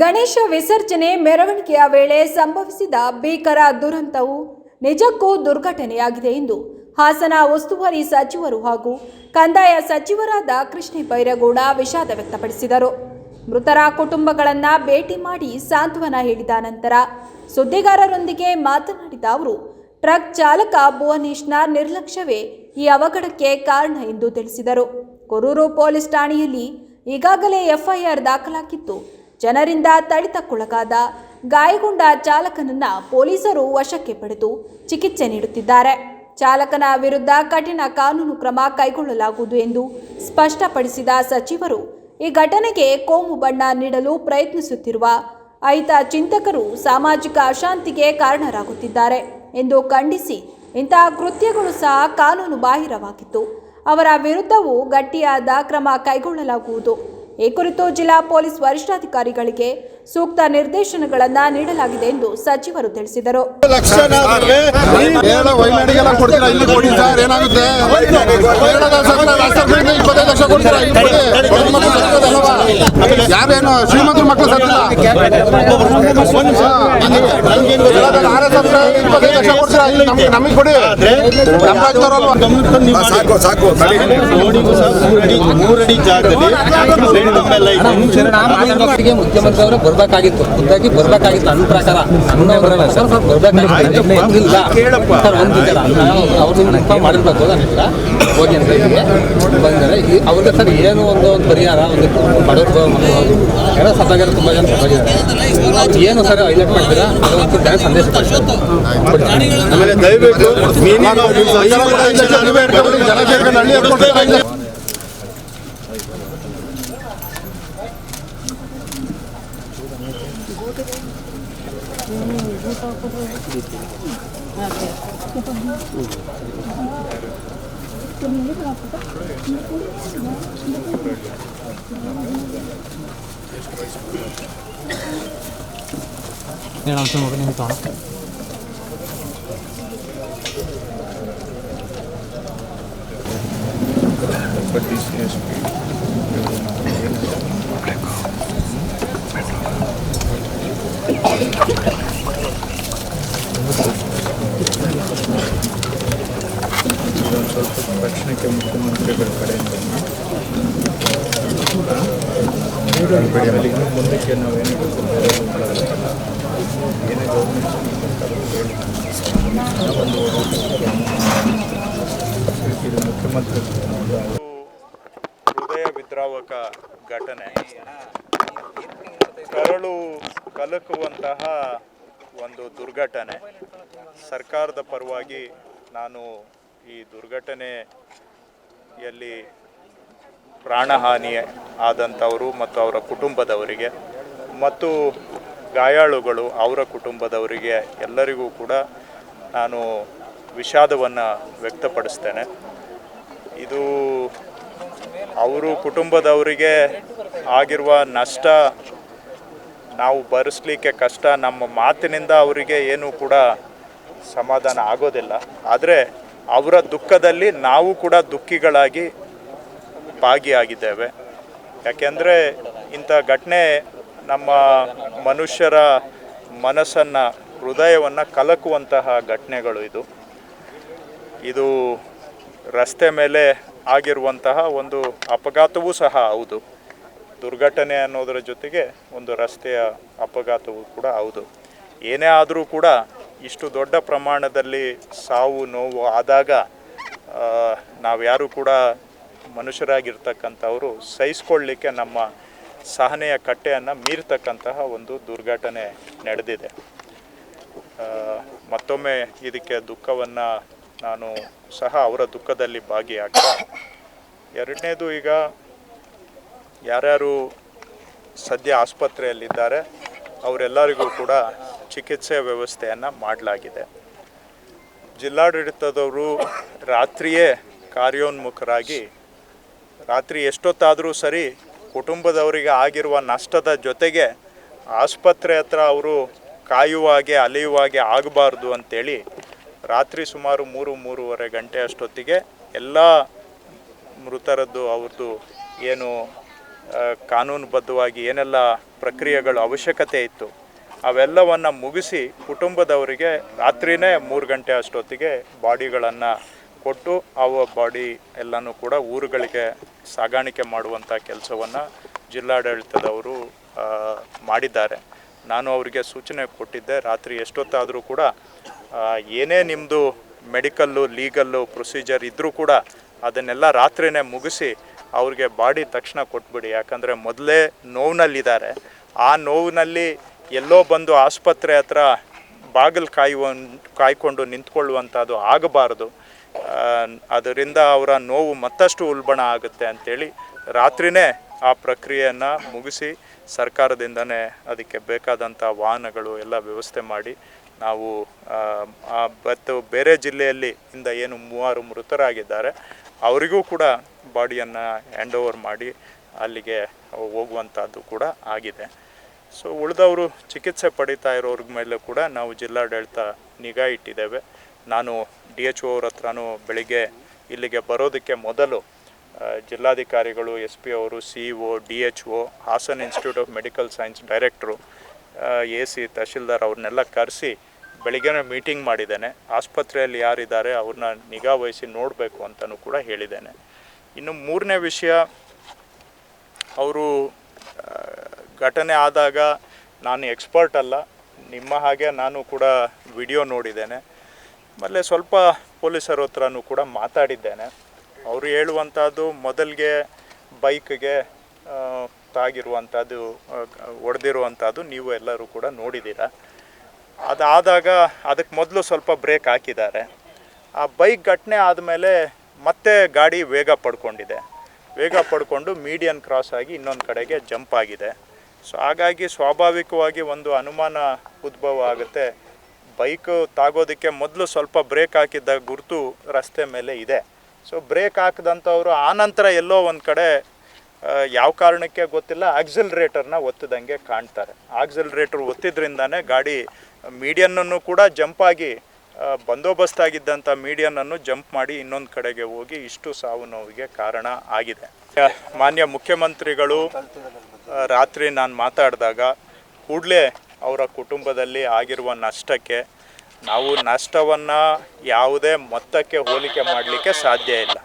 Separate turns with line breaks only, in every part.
ಗಣೇಶ ವಿಸರ್ಜನೆ ಮೆರವಣಿಗೆಯ ವೇಳೆ ಸಂಭವಿಸಿದ ಭೀಕರ ದುರಂತವು ನಿಜಕ್ಕೂ ದುರ್ಘಟನೆಯಾಗಿದೆ ಎಂದು ಹಾಸನ ಉಸ್ತುವಾರಿ ಸಚಿವರು ಹಾಗೂ ಕಂದಾಯ ಸಚಿವರಾದ ಕೃಷ್ಣ ಬೈರಗೌಡ ವಿಷಾದ ವ್ಯಕ್ತಪಡಿಸಿದರು. ಮೃತರ ಕುಟುಂಬಗಳನ್ನು ಭೇಟಿ ಮಾಡಿ ಸಾಂತ್ವನ ಹೇಳಿದ ನಂತರ ಸುದ್ದಿಗಾರರೊಂದಿಗೆ ಮಾತನಾಡಿದ ಅವರು, ಟ್ರಕ್ ಚಾಲಕ ಭುವನೇಶ್ನ ನಿರ್ಲಕ್ಷ್ಯವೇ ಈ ಅವಘಡಕ್ಕೆ ಕಾರಣ ಎಂದು ತಿಳಿಸಿದರು. ಕೊರೂರು ಪೊಲೀಸ್ ಠಾಣೆಯಲ್ಲಿ ಈಗಾಗಲೇ ಎಫ್ಐಆರ್ ದಾಖಲಾಗಿತ್ತು. ಜನರಿಂದ ತಡಿತಕ್ಕೊಳಗಾದ ಗಾಯಗೊಂಡ ಚಾಲಕನನ್ನ ಪೊಲೀಸರು ವಶಕ್ಕೆ ಪಡೆದು ಚಿಕಿತ್ಸೆ ನೀಡುತ್ತಿದ್ದಾರೆ. ಚಾಲಕನ ವಿರುದ್ಧ ಕಠಿಣ ಕಾನೂನು ಕ್ರಮ ಕೈಗೊಳ್ಳಲಾಗುವುದು ಎಂದು ಸ್ಪಷ್ಟಪಡಿಸಿದ ಸಚಿವರು, ಈ ಘಟನೆಗೆ ಕೋಮು ಬಣ್ಣ ನೀಡಲು ಪ್ರಯತ್ನಿಸುತ್ತಿರುವ ಐತ ಚಿಂತಕರು ಸಾಮಾಜಿಕ ಅಶಾಂತಿಗೆ ಕಾರಣರಾಗುತ್ತಿದ್ದಾರೆ ಎಂದು ಖಂಡಿಸಿ ಇಂತಹ ಕೃತ್ಯಗಳು ಸಹ ಕಾನೂನು ಬಾಹಿರವಾಗಿತ್ತು. ಅವರ ವಿರುದ್ಧವೂ ಗಟ್ಟಿಯಾದ ಕ್ರಮ ಕೈಗೊಳ್ಳಲಾಗುವುದು. ಈ ಕುರಿತು ಜಿಲ್ಲಾ ಪೊಲೀಸ್ ವರಿಷ್ಠಾಧಿಕಾರಿಗಳಿಗೆ ಸೂಕ್ತ ನಿರ್ದೇಶನಗಳನ್ನು ನೀಡಲಾಗಿದೆ ಎಂದು ಸಚಿವರು ತಿಳಿಸಿದರು?
ಯಾರೇನು ಶ್ರೀಮಂತರ ಮಕ್ಕಳು ನಮ್ಗೆ ಕೊಡಿ
ಸಾಕು ಸಾಕು
ಮೂರಡಿ ಜಾಗದಲ್ಲಿ
ಮುಖ್ಯಮಂತ್ರಿ ಅವರು ಬರ್ಬೇಕಾಗಿತ್ತು ಖುದ್ದಾಗಿ ಬರ್ಬೇಕಾಗಿತ್ತು ನನ್ನ ಪ್ರಕಾರ ನನ್ನ ಸರ್ ಬರ್ಬೇಕಾಗಿತ್ತು ಇಲ್ಲ ಸರ್ ಅವ್ರು ಮಾಡಿರ್ಬೇಕು ಹೋಗಿ ಅಂತ ಬಂದರೆ ಈ- ಅವ್ರಿಗೆ ಸರ್ ಏನು ಒಂದು ಒಂದು ಪರಿಹಾರ ಒಂದು ಬಡವರು ಏನೋ ಸತ್ತಾಗಿರೋ ತುಂಬ ಜನ ಸತ್ತಾಗಿದ್ದಾರೆ ಏನು ಸರ್ ಹೈಲೈಟ್ ಮಾಡ್ತೀರಾ ಅದು ಒಂದು ಜನ ಸಂದೇಶ
ಆಮೇಲೆ ದಯವಿಟ್ಟು ಮಿನಿಮಮ್
ಸರ್ಕಾರ ಕೂಡ ಐದು ಲಕ್ಷ ನೀವೇ ಇಟ್ಕೊಬಿಡಿ ಜನ ಸೇರ್ಕೊಂಡು ಹಳ್ಳಿ ಹಚ್ಕೊಡ್ತಾರೆ ಐದು ಲಕ್ಷ
ತಕ್ಷಣಕ್ಕೆ ಮುಖ್ಯಮಂತ್ರಿಗಳ ಕಡೆಯಿಂದ ಮುಖ್ಯಮಂತ್ರಿ
ಹೃದಯ ವಿದ್ರಾವಕ ಘಟನೆ. ಕರಳು ಕಲಕುವಂತಹ ಒಂದು ದುರ್ಘಟನೆ. ಸರ್ಕಾರದ ಪರವಾಗಿ ನಾನು ಈ ದುರ್ಘಟನೆಯಲ್ಲಿ ಪ್ರಾಣಹಾನಿ ಆದಂಥವರು ಮತ್ತು ಅವರ ಕುಟುಂಬದವರಿಗೆ ಮತ್ತು ಗಾಯಾಳುಗಳು ಅವರ ಕುಟುಂಬದವರಿಗೆ ಎಲ್ಲರಿಗೂ ಕೂಡ ನಾನು ವಿಷಾದವನ್ನು ವ್ಯಕ್ತಪಡಿಸ್ತೇನೆ. ಇದು ಅವರು ಕುಟುಂಬದವರಿಗೆ ಆಗಿರುವ ನಷ್ಟ ನಾವು ಭರಿಸ್ಲಿಕ್ಕೆ ಕಷ್ಟ, ನಮ್ಮ ಮಾತಿನಿಂದ ಅವರಿಗೆ ಏನೂ ಕೂಡ ಸಮಾಧಾನ ಆಗೋದಿಲ್ಲ. ಆದರೆ ಅವರ ದುಃಖದಲ್ಲಿ ನಾವು ಕೂಡ ದುಃಖಿಗಳಾಗಿ ಭಾಗಿಯಾಗಿದ್ದೇವೆ. ಯಾಕೆಂದರೆ ಇಂಥ ಘಟನೆ ನಮ್ಮ ಮನುಷ್ಯರ ಮನಸ್ಸನ್ನು, ಹೃದಯವನ್ನು ಕಲಕುವಂತಹ ಘಟನೆಗಳು ಇದು. ಇದು ರಸ್ತೆ ಮೇಲೆ ಆಗಿರುವಂತಹ ಒಂದು ಅಪಘಾತವೂ ಸಹ ಹೌದು. ದುರ್ಘಟನೆ ಅನ್ನೋದರ ಜೊತೆಗೆ ಒಂದು ರಸ್ತೆಯ ಅಪಘಾತವೂ ಕೂಡ ಹೌದು. ಏನೇ ಆದರೂ ಕೂಡ ಇಷ್ಟು ದೊಡ್ಡ ಪ್ರಮಾಣದಲ್ಲಿ ಸಾವು, ನೋವು ಆದಾಗ ನಾವು ಯಾರು ಕೂಡ ಮನುಷ್ಯರಾಗಿರ್ತಕ್ಕಂಥವರು ಸಹಿಸ್ಕೊಳ್ಳಿಕ್ಕೆ ನಮ್ಮ ಸಹನೆಯ ಕಟ್ಟೆಯನ್ನು ಮೀರ್ತಕ್ಕಂತಹ ಒಂದು ದುರ್ಘಟನೆ ನಡೆದಿದೆ. ಮತ್ತೊಮ್ಮೆ ಇದಕ್ಕೆ ದುಃಖವನ್ನು ನಾನು ಸಹ ಅವರ ದುಃಖದಲ್ಲಿ ಭಾಗಿಯಾಗ್ತಾ, ಎರಡನೇದು ಈಗ ಯಾರ್ಯಾರು ಸದ್ಯ ಆಸ್ಪತ್ರೆಯಲ್ಲಿದ್ದಾರೆ, ಅವರೆಲ್ಲರಿಗೂ ಕೂಡ ಚಿಕಿತ್ಸೆ ವ್ಯವಸ್ಥೆಯನ್ನು ಮಾಡಲಾಗಿದೆ. ಜಿಲ್ಲಾಡಳಿತದವರು ರಾತ್ರಿಯೇ ಕಾರ್ಯೋನ್ಮುಖರಾಗಿ ರಾತ್ರಿ ಎಷ್ಟೊತ್ತಾದರೂ ಸರಿ ಕುಟುಂಬದವರಿಗೆ ಆಗಿರುವ ನಷ್ಟದ ಜೊತೆಗೆ ಆಸ್ಪತ್ರೆ ಹತ್ರ ಅವರು ಕಾಯುವಾಗೆ, ಅಲೆಯುವಾಗೆ ಆಗಬಾರ್ದು ಅಂತೇಳಿ ರಾತ್ರಿ ಸುಮಾರು ಮೂರು, ಮೂರುವರೆ ಗಂಟೆ ಅಷ್ಟೊತ್ತಿಗೆ ಎಲ್ಲ ಮೃತರದ್ದು ಅವ್ರದ್ದು ಏನು ಕಾನೂನುಬದ್ಧವಾಗಿ ಏನೆಲ್ಲ ಪ್ರಕ್ರಿಯೆಗಳು ಅವಶ್ಯಕತೆ ಇತ್ತು, ಅವೆಲ್ಲವನ್ನು ಮುಗಿಸಿ ಕುಟುಂಬದವರಿಗೆ ರಾತ್ರಿನೇ ಮೂರು ಗಂಟೆ ಅಷ್ಟೊತ್ತಿಗೆ ಬಾಡಿಗಳನ್ನು ಕೊಟ್ಟು ಅವ ಬಾಡಿ ಎಲ್ಲನೂ ಕೂಡ ಊರುಗಳಿಗೆ ಸಾಗಾಣಿಕೆ ಮಾಡುವಂಥ ಕೆಲಸವನ್ನು ಜಿಲ್ಲಾಡಳಿತದವರು ಮಾಡಿದ್ದಾರೆ. ನಾನು ಅವರಿಗೆ ಸೂಚನೆ ಕೊಟ್ಟಿದ್ದೆ, ರಾತ್ರಿ ಎಷ್ಟೊತ್ತಾದರೂ ಕೂಡ ಏನೇ ನಿಮ್ಮದು ಮೆಡಿಕಲ್ಲು, ಲೀಗಲ್ಲು, ಪ್ರೊಸೀಜರ್ ಇದ್ದರೂ ಕೂಡ ಅದನ್ನೆಲ್ಲ ರಾತ್ರಿನೇ ಮುಗಿಸಿ ಅವ್ರಿಗೆ ಬಾಡಿ ತಕ್ಷಣ ಕೊಟ್ಬಿಡಿ. ಯಾಕಂದರೆ ಮೊದಲೇ ನೋವಿನಲ್ಲಿದ್ದಾರೆ. ಆ ನೋವಿನಲ್ಲಿ ಎಲ್ಲೋ ಬಂದು ಆಸ್ಪತ್ರೆ ಹತ್ರ ಬಾಗಿಲು ಕಾಯುವ ಕಾಯ್ಕೊಂಡು ನಿಂತ್ಕೊಳ್ಳುವಂಥದ್ದು ಆಗಬಾರ್ದು. ಅದರಿಂದ ಅವರ ನೋವು ಮತ್ತಷ್ಟು ಉಲ್ಬಣ ಆಗುತ್ತೆ ಅಂಥೇಳಿ ರಾತ್ರಿನೇ ಆ ಪ್ರಕ್ರಿಯೆಯನ್ನು ಮುಗಿಸಿ ಸರ್ಕಾರದಿಂದನೇ ಅದಕ್ಕೆ ಬೇಕಾದಂಥ ವಾಹನಗಳು ಎಲ್ಲ ವ್ಯವಸ್ಥೆ ಮಾಡಿ ನಾವು ಮತ್ತು ಬೇರೆ ಜಿಲ್ಲೆಯಲ್ಲಿ ಇಂದ ಏನು ಮೂವರು ಮೃತರಾಗಿದ್ದಾರೆ, ಅವರಿಗೂ ಕೂಡ ಬಾಡಿಯನ್ನು ಹ್ಯಾಂಡ್ ಓವರ್ ಮಾಡಿ ಅಲ್ಲಿಗೆ ಹೋಗುವಂಥದ್ದು ಕೂಡ ಆಗಿದೆ. ಸೊ ಉಳಿದವರು ಚಿಕಿತ್ಸೆ ಪಡಿತಾ ಇರೋರ ಮೇಲೆ ಕೂಡ ನಾವು ಜಿಲ್ಲಾಡಳಿತ ನಿಗಾ ಇಟ್ಟಿದ್ದೇವೆ. ನಾನು ಡಿ ಎಚ್ ಓ ಅವ್ರ ಹತ್ರನೂ ಬೆಳಿಗ್ಗೆ ಇಲ್ಲಿಗೆ ಬರೋದಕ್ಕೆ ಮೊದಲು ಜಿಲ್ಲಾಧಿಕಾರಿಗಳು ಎಸ್ ಪಿ ಅವರು, C O, D H O Hassan institute of medical science director A C tahsildar ಅವ್ರನ್ನೆಲ್ಲ ಕರೆಸಿ ಬೆಳಿಗ್ಗೆನೇ ಮೀಟಿಂಗ್ ಮಾಡಿದ್ದೇನೆ. ಆಸ್ಪತ್ರೆಯಲ್ಲಿ ಯಾರಿದ್ದಾರೆ ಅವ್ರನ್ನ ನಿಗಾ ವಹಿಸಿ ನೋಡಬೇಕು ಅಂತಲೂ ಕೂಡ ಹೇಳಿದ್ದೇನೆ. ಇನ್ನು ಮೂರನೇ ವಿಷಯ, ಅವರು ಘಟನೆ ಆದಾಗ ನಾನು ಎಕ್ಸ್ಪರ್ಟ್ ಅಲ್ಲ. ನಿಮ್ಮ ಹಾಗೆ ನಾನು ಕೂಡ ವಿಡಿಯೋ ನೋಡಿದ್ದೇನೆ. ಆಮೇಲೆ ಸ್ವಲ್ಪ ಪೊಲೀಸರ ಹತ್ರನೂ ಕೂಡ ಮಾತಾಡಿದ್ದೇನೆ. ಅವರು ಹೇಳುವಂಥದ್ದು ಮೊದಲಿಗೆ ಬೈಕ್ಗೆ ತಾಗಿರುವಂಥದ್ದು ಹೊಡೆದಿರುವಂಥದ್ದು ನೀವು ಎಲ್ಲರೂ ಕೂಡ ನೋಡಿದ್ದೀರ. ಅದಾದಾಗ ಅದಕ್ಕೆ ಮೊದಲು ಸ್ವಲ್ಪ ಬ್ರೇಕ್ ಹಾಕಿದ್ದಾರೆ. ಆ ಬೈಕ್ ಘಟನೆ ಆದಮೇಲೆ ಮತ್ತೆ ಗಾಡಿ ವೇಗ ಪಡ್ಕೊಂಡಿದೆ. ವೇಗ ಪಡ್ಕೊಂಡು ಮೀಡಿಯನ್ ಕ್ರಾಸ್ ಆಗಿ ಇನ್ನೊಂದು ಕಡೆಗೆ ಜಂಪ್ ಆಗಿದೆ. ಸೊ ಹಾಗಾಗಿ ಸ್ವಾಭಾವಿಕವಾಗಿ ಒಂದು ಅನುಮಾನ ಉದ್ಭವ ಆಗುತ್ತೆ. ಬೈಕ್ ತಾಗೋದಕ್ಕೆ ಮೊದಲು ಸ್ವಲ್ಪ ಬ್ರೇಕ್ ಹಾಕಿದ್ದ ಗುರುತು ರಸ್ತೆ ಮೇಲೆ ಇದೆ. ಸೊ ಬ್ರೇಕ್ ಹಾಕಿದಂಥವ್ರು ಆನಂತರ ಎಲ್ಲೋ ಒಂದು ಕಡೆ ಯಾವ ಕಾರಣಕ್ಕೆ ಗೊತ್ತಿಲ್ಲ, ಆಕ್ಸಿಲ್ರೇಟರ್ನ ಒತ್ತಿದಂಗೆ ಕಾಣ್ತಾರೆ. ಆಕ್ಸಿಲ್ರೇಟರ್ ಒತ್ತಿದ್ರಿಂದಾನೇ ಗಾಡಿ ಮೀಡಿಯನ್ನನ್ನು ಕೂಡ ಜಂಪ್ ಆಗಿ ಬಂದೋಬಸ್ತ್ ಬಂದೋಬಸ್ತಾಗಿದ್ದಂಥ ಮೀಡಿಯನನ್ನು ಜಂಪ್ ಮಾಡಿ ಇನ್ನೊಂದು ಕಡೆಗೆ ಹೋಗಿ ಇಷ್ಟು ಸಾವು ನೋವಿಗೆ ಕಾರಣ ಆಗಿದೆ. ಮಾನ್ಯ ಮುಖ್ಯಮಂತ್ರಿಗಳು ರಾತ್ರಿ ನಾನು ಮಾತಾಡಿದಾಗ ಕೂಡಲೇ ಅವರ ಕುಟುಂಬದಲ್ಲಿ ಆಗಿರುವ ನಷ್ಟಕ್ಕೆ ನಾವು ನಷ್ಟವನ್ನು ಯಾವುದೇ ಮೊತ್ತಕ್ಕೆ ಹೋಲಿಕೆ ಮಾಡಲಿಕ್ಕೆ ಸಾಧ್ಯ ಇಲ್ಲ.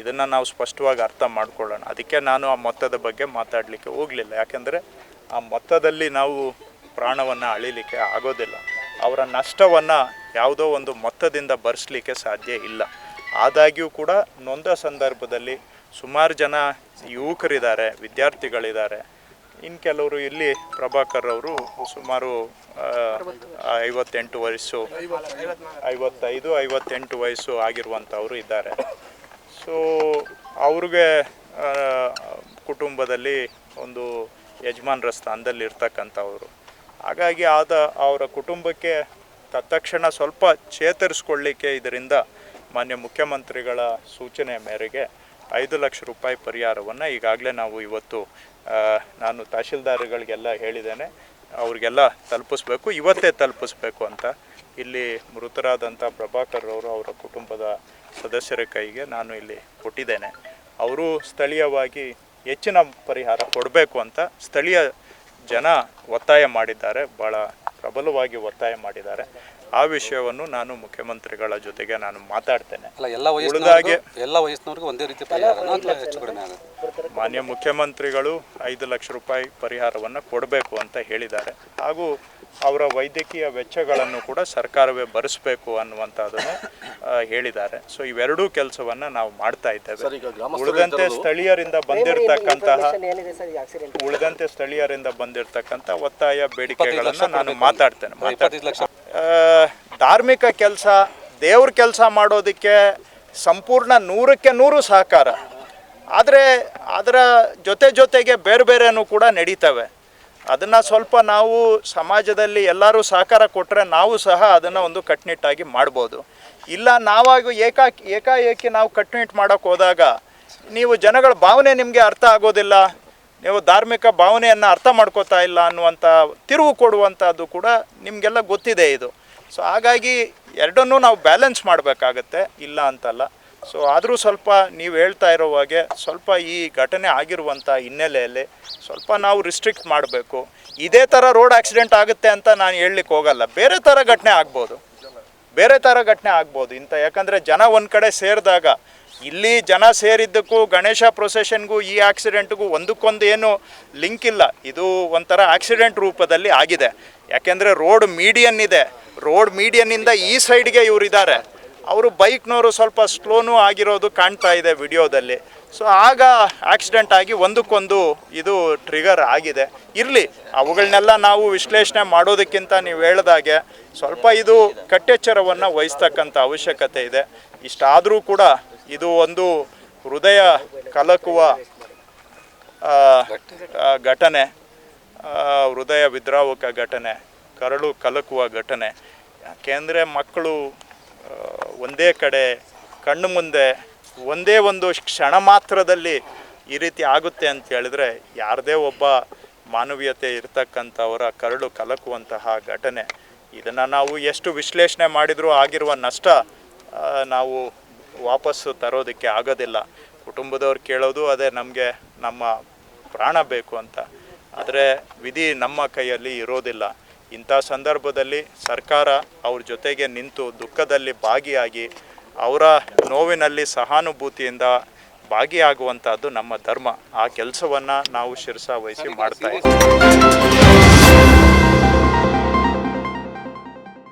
ಇದನ್ನು ನಾವು ಸ್ಪಷ್ಟವಾಗಿ ಅರ್ಥ ಮಾಡ್ಕೊಳ್ಳೋಣ. ಅದಕ್ಕೆ ನಾನು ಆ ಮೊತ್ತದ ಬಗ್ಗೆ ಮಾತಾಡಲಿಕ್ಕೆ ಹೋಗಲಿಲ್ಲ. ಯಾಕೆಂದರೆ ಆ ಮೊತ್ತದಲ್ಲಿ ನಾವು ಪ್ರಾಣವನ್ನು ಅಳಿಲಿಕ್ಕೆ ಆಗೋದಿಲ್ಲ. ಅವರ ನಷ್ಟವನ್ನು ಯಾವುದೋ ಒಂದು ಮೊತ್ತದಿಂದ ಭರಿಸಲಿಕ್ಕೆ ಸಾಧ್ಯ ಇಲ್ಲ. ಆದಾಗ್ಯೂ ಕೂಡ ನೊಂದ ಸಂದರ್ಭದಲ್ಲಿ ಸುಮಾರು ಜನ ಯುವಕರಿದ್ದಾರೆ, ವಿದ್ಯಾರ್ಥಿಗಳಿದ್ದಾರೆ. ಇನ್ನು ಕೆಲವರು ಇಲ್ಲಿ ಪ್ರಭಾಕರ್ ಅವರು ಸುಮಾರು ಐವತ್ತೆಂಟು ವಯಸ್ಸು, ಐವತ್ತೈದು, ಐವತ್ತೆಂಟು ವಯಸ್ಸು ಆಗಿರುವಂಥವರು ಇದ್ದಾರೆ. ಸೊ ಅವ್ರಿಗೆ ಕುಟುಂಬದಲ್ಲಿ ಒಂದು ಯಜಮಾನರ ಸ್ಥಾನದಲ್ಲಿ ಇರ್ತಕ್ಕಂಥವ್ರು ಹಾಗಾಗಿ ಆದ ಅವರ ಕುಟುಂಬಕ್ಕೆ ತತ್ಕ್ಷಣ ಸ್ವಲ್ಪ ಚೇತರಿಸ್ಕೊಳ್ಳಿಕ್ಕೆ ಇದರಿಂದ ಮಾನ್ಯ ಮುಖ್ಯಮಂತ್ರಿಗಳ ಸೂಚನೆ ಮೇರೆಗೆ ಐದು ಲಕ್ಷ ರೂಪಾಯಿ ಪರಿಹಾರವನ್ನು ಈಗಾಗಲೇ ನಾವು ಇವತ್ತು ನಾನು ತಹಶೀಲ್ದಾರ್ಗಳಿಗೆಲ್ಲ ಹೇಳಿದ್ದೇನೆ, ಅವ್ರಿಗೆಲ್ಲ ತಲುಪಿಸ್ಬೇಕು, ಇವತ್ತೇ ತಲುಪಿಸ್ಬೇಕು ಅಂತ. ಇಲ್ಲಿ ಮೃತರಾದಂಥ ಪ್ರಭಾಕರ್ ಅವರು ಅವರ ಕುಟುಂಬದ ಸದಸ್ಯರ ಕೈಗೆ ನಾನು ಇಲ್ಲಿ ಕೊಟ್ಟಿದ್ದೇನೆ. ಅವರು ಸ್ಥಳೀಯವಾಗಿ ಹೆಚ್ಚಿನ ಪರಿಹಾರ ಕೊಡಬೇಕು ಅಂತ ಸ್ಥಳೀಯ ಜನ ಒತ್ತಾಯ ಮಾಡಿದ್ದಾರೆ ಭಾಳ ಪ್ರಬಲವಾಗಿ ಒತ್ತಾಯ ಮಾಡಿದ್ದಾರೆ. ಆ ವಿಷಯವನ್ನು ನಾನು ಮುಖ್ಯಮಂತ್ರಿಗಳ ಜೊತೆಗೆ ನಾನು ಮಾತಾಡ್ತೇನೆ.
ಅಲ್ಲ ಎಲ್ಲ
ಉಳಿದಾಗೆ
ಎಲ್ಲ ವಯಸ್ಸಿನವ್ರಿಗೂ ಒಂದೇ ರೀತಿ ಹೆಚ್ಚು ಕಡಿಮೆ
ಮಾನ್ಯ ಮುಖ್ಯಮಂತ್ರಿಗಳು ಐದು ಲಕ್ಷ ರೂಪಾಯಿ ಪರಿಹಾರವನ್ನು ಕೊಡಬೇಕು ಅಂತ ಹೇಳಿದ್ದಾರೆ. ಹಾಗೂ ಅವರ ವೈದ್ಯಕೀಯ ವೆಚ್ಚಗಳನ್ನು ಕೂಡ ಸರ್ಕಾರವೇ ಭರಿಸಬೇಕು ಅನ್ನುವಂಥದ್ದನ್ನು ಹೇಳಿದ್ದಾರೆ. ಸೊ ಇವೆರಡೂ ಕೆಲಸವನ್ನು ನಾವು ಮಾಡ್ತಾ ಇದ್ದೇವೆ. ಉಳಿದಂತೆ ಸ್ಥಳೀಯರಿಂದ ಬಂದಿರತಕ್ಕಂತಹ ಉಳಿದಂತೆ ಸ್ಥಳೀಯರಿಂದ ಬಂದಿರತಕ್ಕಂಥ ಒತ್ತಾಯ ಬೇಡಿಕೆಗಳನ್ನು ನಾನು ಮಾತಾಡ್ತೇನೆ. ಧಾರ್ಮಿಕ ಕೆಲಸ, ದೇವ್ರ ಕೆಲಸ ಮಾಡೋದಕ್ಕೆ ಸಂಪೂರ್ಣ ನೂರಕ್ಕೆ ನೂರು ಸಹಕಾರ. ಆದರೆ ಅದರ ಜೊತೆ ಜೊತೆಗೆ ಬೇರೆ ಬೇರೆನೂ ಕೂಡ ನಡೀತವೆ. ಅದನ್ನು ಸ್ವಲ್ಪ ನಾವು ಸಮಾಜದಲ್ಲಿ ಎಲ್ಲರೂ ಸಹಕಾರ ಕೊಟ್ಟರೆ ನಾವು ಸಹ ಅದನ್ನು ಒಂದು ಕಟ್ಟುನಿಟ್ಟಾಗಿ ಮಾಡ್ಬೋದು. ಇಲ್ಲ, ನಾವಾಗಿ ಏಕಾ ಏಕಾಏಕಿ ನಾವು ಕಟ್ಟುನಿಟ್ಟು ಮಾಡೋಕ್ಕೆ ಹೋದಾಗ ನೀವು ಜನಗಳ ಭಾವನೆ ನಿಮಗೆ ಅರ್ಥ ಆಗೋದಿಲ್ಲ. ನೀವು ಧಾರ್ಮಿಕ ಭಾವನೆಯನ್ನು ಅರ್ಥ ಮಾಡ್ಕೋತಾ ಇಲ್ಲ ಅನ್ನುವಂಥ ತಿರುವು ಕೊಡುವಂಥದ್ದು ಕೂಡ ನಿಮಗೆಲ್ಲ ಗೊತ್ತಿದೆ ಇದು. ಸೊ ಹಾಗಾಗಿ ಎರಡನ್ನೂ ನಾವು ಬ್ಯಾಲೆನ್ಸ್ ಮಾಡಬೇಕಾಗತ್ತೆ, ಇಲ್ಲ ಅಂತಲ್ಲ. ಸೊ ಆದರೂ ಸ್ವಲ್ಪ ನೀವು ಹೇಳ್ತಾ ಇರೋ ಹಾಗೆ ಸ್ವಲ್ಪ ಈ ಘಟನೆ ಆಗಿರುವಂಥ ಹಿನ್ನೆಲೆಯಲ್ಲಿ ಸ್ವಲ್ಪ ನಾವು ರಿಸ್ಟ್ರಿಕ್ಟ್ ಮಾಡಬೇಕು. ಇದೇ ಥರ ರೋಡ್ ಆಕ್ಸಿಡೆಂಟ್ ಆಗುತ್ತೆ ಅಂತ ನಾನು ಹೇಳಲಿಕ್ಕೆ ಹೋಗಲ್ಲ. ಬೇರೆ ಥರ ಘಟನೆ ಆಗ್ಬೋದು. ಬೇರೆ ಥರ ಘಟನೆ ಆಗ್ಬೋದು. ಇಂಥ ಯಾಕಂದರೆ ಜನ ಒಂದು ಕಡೆ ಸೇರಿದಾಗ ಇಲ್ಲಿ ಜನ ಸೇರಿದ್ದಕ್ಕೂ, ಗಣೇಶ ಪ್ರೊಸೆಷನ್ಗೂ ಈ ಆಕ್ಸಿಡೆಂಟ್ಗೂ ಒಂದಕ್ಕೊಂದು ಏನು ಲಿಂಕ್ ಇಲ್ಲ. ಇದು ಒಂಥರ ಆಕ್ಸಿಡೆಂಟ್ ರೂಪದಲ್ಲಿ ಆಗಿದೆ. ಯಾಕೆಂದರೆ ರೋಡ್ ಮೀಡಿಯನ್ ಇದೆ. ರೋಡ್ ಮೀಡಿಯನ್ನಿಂದ ಈ ಸೈಡ್ಗೆ ಇವರಿದ್ದಾರೆ ಅವರು ಬೈಕ್ನವರು ಸ್ವಲ್ಪ ಸ್ಲೋನೂ ಆಗಿರೋದು ಕಾಣ್ತಾ ಇದೆ ವಿಡಿಯೋದಲ್ಲಿ. ಸೊ ಆಗ ಆಕ್ಸಿಡೆಂಟ್ ಆಗಿ ಒಂದಕ್ಕೊಂದು ಇದು ಟ್ರಿಗರ್ ಆಗಿದೆ. ಇರಲಿ ಅವುಗಳನ್ನೆಲ್ಲ ನಾವು ವಿಶ್ಲೇಷಣೆ ಮಾಡೋದಕ್ಕಿಂತ ನೀವು ಹೇಳ್ದಾಗೆ ಸ್ವಲ್ಪ ಇದು ಕಟ್ಟೆಚ್ಚರವನ್ನು ವಹಿಸ್ತಕ್ಕಂಥ ಅವಶ್ಯಕತೆ ಇದೆ. ಇಷ್ಟಾದರೂ ಕೂಡ ಇದು ಒಂದು ಹೃದಯ ಕಲಕುವ ಘಟನೆ ಹೃದಯ ವಿದ್ರಾವಕ ಘಟನೆ, ಕರಳು ಕಲಕುವ ಘಟನೆ. ಯಾಕೆಂದರೆ ಮಕ್ಕಳು ಒಂದೇ ಕಡೆ, ಕಣ್ಣು ಮುಂದೆ, ಒಂದೇ ಒಂದು ಕ್ಷಣ ಮಾತ್ರದಲ್ಲಿ ಈ ರೀತಿ ಆಗುತ್ತೆ ಅಂತ ಹೇಳಿದ್ರೆ ಯಾರದೇ ಒಬ್ಬ ಮಾನವೀಯತೆ ಇರತಕ್ಕಂಥವರ ಕರಳು ಕಲಕುವಂತಹ ಘಟನೆ. ಇದನ್ನು ನಾವು ಎಷ್ಟು ವಿಶ್ಲೇಷಣೆ ಮಾಡಿದರೂ ಆಗಿರುವ ನಷ್ಟ ನಾವು ವಾಪಸ್ಸು ತರೋದಕ್ಕೆ ಆಗೋದಿಲ್ಲ. ಕುಟುಂಬದವ್ರು ಕೇಳೋದು ಅದೇ ನಮಗೆ ನಮ್ಮ ಪ್ರಾಣ ಬೇಕು ಅಂತ. ಆದರೆ ವಿಧಿ ನಮ್ಮ ಕೈಯಲ್ಲಿ ಇರೋದಿಲ್ಲ. ಇಂಥ ಸಂದರ್ಭದಲ್ಲಿ ಸರ್ಕಾರ ಅವ್ರ ಜೊತೆಗೆ ನಿಂತು ದುಃಖದಲ್ಲಿ ಭಾಗಿಯಾಗಿ ಅವರ ನೋವಿನಲ್ಲಿ ಸಹಾನುಭೂತಿಯಿಂದ ಭಾಗಿಯಾಗುವಂಥದ್ದು ನಮ್ಮ ಧರ್ಮ. ಆ ಕೆಲಸವನ್ನು ನಾವು ಶಿರಸ ವಹಿಸಿ ಮಾಡ್ತಾ ಇದ್ದೀವಿ.